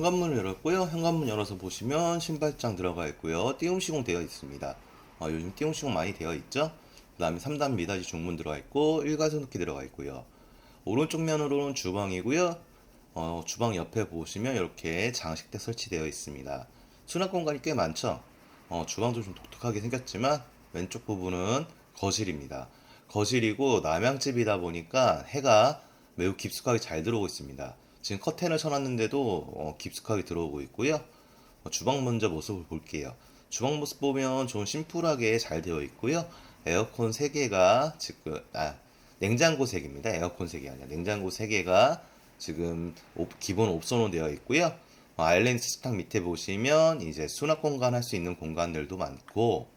현관문 열어서 보시면 신발장 들어가 있고요. 띄움 시공 되어 있습니다. 어, 요즘 띄움 시공 많이 되어 있죠? 그 다음에 3단 미닫이 중문 들어가 있고 일가전기 들어가 있고요. 오른쪽 면으로는 주방이고요. 어, 주방 옆에 보시면 이렇게 장식대 설치되어 있습니다. 수납 공간이 꽤 많죠? 어, 주방도 좀 독특하게 생겼지만 왼쪽 부분은 거실입니다. 거실이고 남양집이다 보니까 해가 매우 깊숙하게 잘 들어오고 있습니다. 지금 커튼을 쳐놨는데도 어, 깊숙하게 들어오고 있고요. 어, 주방 먼저 모습을 볼게요. 주방 모습 보면 좀 심플하게 잘 되어 있고요. 에어컨 3개가 지금 아 냉장고 3개입니다. 에어컨 3개 아니라 냉장고 3개가 지금 옵- 기본 옵션으로 되어 있고요. 어, 아일랜드 식탁 밑에 보시면 이제 수납 공간 할 수 있는 공간들도 많고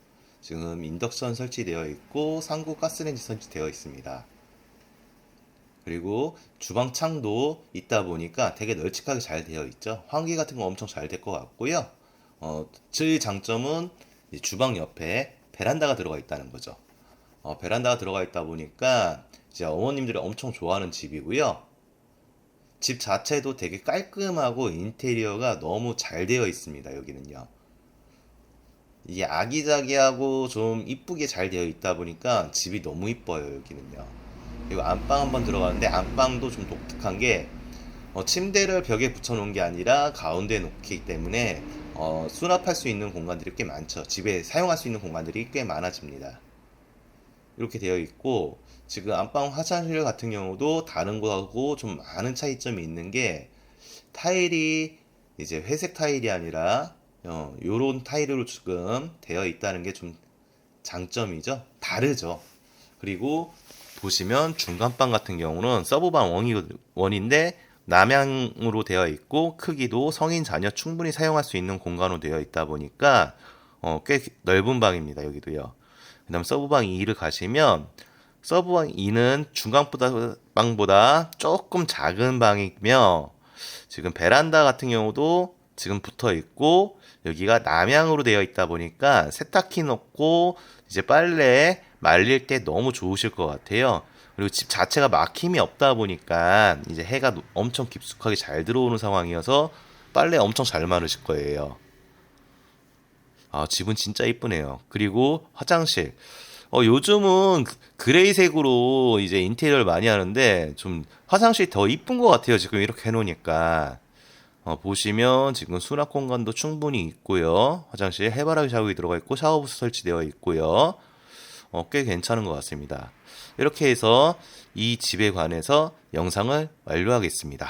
지금 인덕션 설치되어 있고 상구 가스레인지 설치되어 있습니다. 그리고 주방 창도 있다 보니까 되게 널찍하게 잘 되어 있죠. 환기 같은 거 엄청 잘 될 것 같고요. 어, 제일 장점은 이 주방 옆에 베란다가 들어가 있다는 거죠. 어, 베란다가 들어가 있다 보니까 이제 어머님들이 엄청 좋아하는 집이고요. 집 자체도 되게 깔끔하고 인테리어가 너무 잘 되어 있습니다. 여기는요. 이게 아기자기하고 좀 이쁘게 잘 되어 있다 보니까 집이 너무 이뻐요. 여기는요. 그리고 안방 한번 들어가는데 안방도 좀 독특한 게 어, 침대를 벽에 붙여놓은 게 아니라 가운데에 놓기 때문에 어, 수납할 수 있는 공간들이 꽤 많죠. 집에 사용할 수 있는 공간들이 꽤 많아집니다. 이렇게 되어 있고 지금 안방 화장실 같은 경우도 다른 곳하고 좀 많은 차이점이 있는 게 타일이 이제 회색 타일이 아니라 어, 요런 타일로 지금 되어 있다는 게 좀 장점이죠. 다르죠. 그리고 보시면 중간방 같은 경우는 원이, 원인데 남향으로 되어 있고 크기도 성인 자녀 충분히 사용할 수 있는 공간으로 되어 있다 보니까 어, 꽤 넓은 방입니다. 여기도요. 그다음 서브방 2를 가시면 서브방 2는 중간보다 방보다 조금 작은 방이며 지금 베란다 같은 경우도 지금 붙어 있고 여기가 남향으로 되어 있다 보니까 세탁기 넣고 이제 빨래 말릴 때 너무 좋으실 것 같아요. 그리고 집 자체가 막힘이 없다 보니까 이제 해가 노- 엄청 깊숙하게 잘 들어오는 상황이어서 빨래 엄청 잘 마르실 거예요. 아, 집은 진짜 이쁘네요. 그리고 화장실. 어, 요즘은 그- 그레이색으로 이제 인테리어를 많이 하는데 좀 화장실 더 이쁜 것 같아요. 지금 이렇게 해놓으니까. 어, 보시면 지금 수납 공간도 충분히 있고요. 화장실 해바라기 샤워기 들어가 있고 샤워부스 설치되어 있고요. 어, 꽤 괜찮은 것 같습니다. 이렇게 해서 이 집에 관해서 영상을 완료하겠습니다.